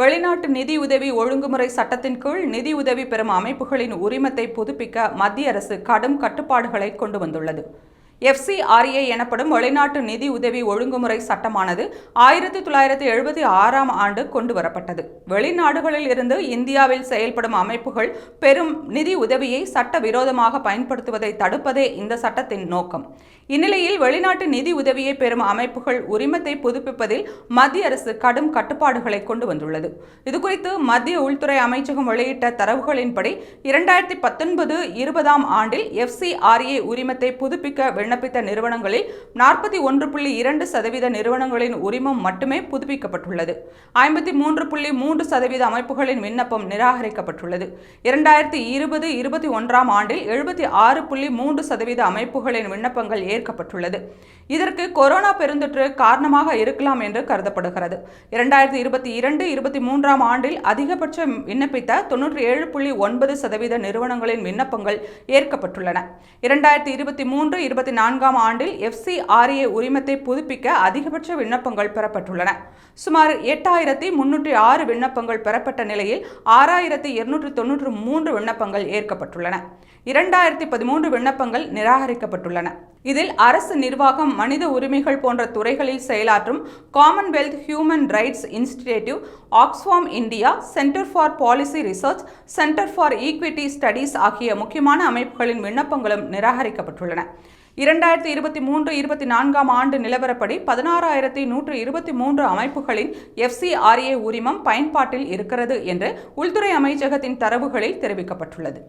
வெளிநாட்டு நிதியுதவி ஒழுங்குமுறை சட்டத்தின் கீழ் நிதியுதவி பெறும் அமைப்புகளின் உரிமத்தை புதுப்பிக்க மத்திய அரசு கடும் கட்டுப்பாடுகளை கொண்டு வந்துள்ளது. எஃப்சிஆர்ஏ எனப்படும் வெளிநாட்டு நிதி உதவி ஒழுங்குமுறை சட்டமானது ஆயிரத்தி தொள்ளாயிரத்தி எழுபத்தி ஆறாம் ஆண்டு கொண்டுவரப்பட்டது வெளிநாடுகளில் இருந்து இந்தியாவில் செயல்படும் அமைப்புகள் பெரும் நிதி உதவியை சட்டவிரோதமாக பயன்படுத்துவதை தடுப்பதே இந்த சட்டத்தின் நோக்கம். இந்நிலையில் வெளிநாட்டு நிதி உதவியை பெறும் அமைப்புகள் உரிமத்தை புதுப்பிப்பதில் மத்திய அரசு கடும் கட்டுப்பாடுகளை கொண்டு வந்துள்ளது. இதுகுறித்து மத்திய உள்துறை அமைச்சகம் வெளியிட்ட தரவுகளின்படி இரண்டாயிரத்தி பத்தொன்பது இருபதாம் ஆண்டில் எஃப்சிஆர்ஏ உரிமத்தை புதுப்பிக்க விண்ணப்பித்த நிறுவனங்களில் நாற்பத்தி ஒன்று புள்ளி இரண்டு சதவீத நிறுவனங்களின் உரிமம் மட்டுமே புதுப்பிக்கப்பட்டுள்ளது. ஐம்பத்தி மூன்று புள்ளி மூன்று சதவீத அமைப்புகளின் விண்ணப்பம் நிராகரிக்கப்பட்டுள்ளது. இரண்டாயிரத்தி இருபது இருபத்தி ஒன்றாம் ஆண்டில் எழுபத்தி ஆறு புள்ளி மூன்று சதவீத அமைப்புகளின் விண்ணப்பங்கள் ஏற்கப்பட்டுள்ளது. இதற்கு கொரோனா பெருந்தொற்று காரணமாக இருக்கலாம் என்று கருதப்படுகிறது. இரண்டாயிரத்தி இருபத்தி இரண்டு இருபத்தி மூன்றாம் ஆண்டில் அதிகபட்சம் விண்ணப்பித்த தொன்னூற்றி ஏழு புள்ளி ஒன்பது சதவீத நிறுவனங்களின் விண்ணப்பங்கள் ஏற்கப்பட்டுள்ளன. இரண்டாயிரத்தி இருபத்தி மூன்று இருபத்தி நான்காம் ஆண்டில் எஃப்சிஆர்ஏ உரிமத்தை புதுப்பிக்க அதிகபட்ச விண்ணப்பங்கள் பெறப்பட்டுள்ளன. சுமார் எட்டாயிரத்தி முன்னூற்றி ஆறு விண்ணப்பங்கள் பெறப்பட்ட நிலையில் ஆறாயிரத்தி இருநூற்றி தொன்னூற்று மூன்று விண்ணப்பங்கள் ஏற்கப்பட்டுள்ளன. இரண்டாயிரத்தி பதிமூன்று விண்ணப்பங்கள் நிராகரிக்கப்பட்டுள்ளன. இதில் அரசு நிர்வாகம் மனித உரிமைகள் போன்ற துறைகளில் செயலாற்றும் Commonwealth Human Rights இன்ஸ்டிடியூட்டிவ் Oxfam India Centre for Policy Research Centre for Equity Studies ஆகிய முக்கியமான அமைப்புகளின் விண்ணப்பங்களும் நிராகரிக்கப்பட்டுள்ளன. இரண்டாயிரத்தி இருபத்தி மூன்று இருபத்தி நான்காம் ஆண்டு நிலவரப்படி பதினாறாயிரத்தி நூற்று இருபத்தி மூன்று அமைப்புகளின் எஃப்சிஆர்ஏ உரிமம் பயன்பாட்டில் இருக்கிறது என்று உள்துறை அமைச்சகத்தின் தரவுகளில் தெரிவிக்கப்பட்டுள்ளது.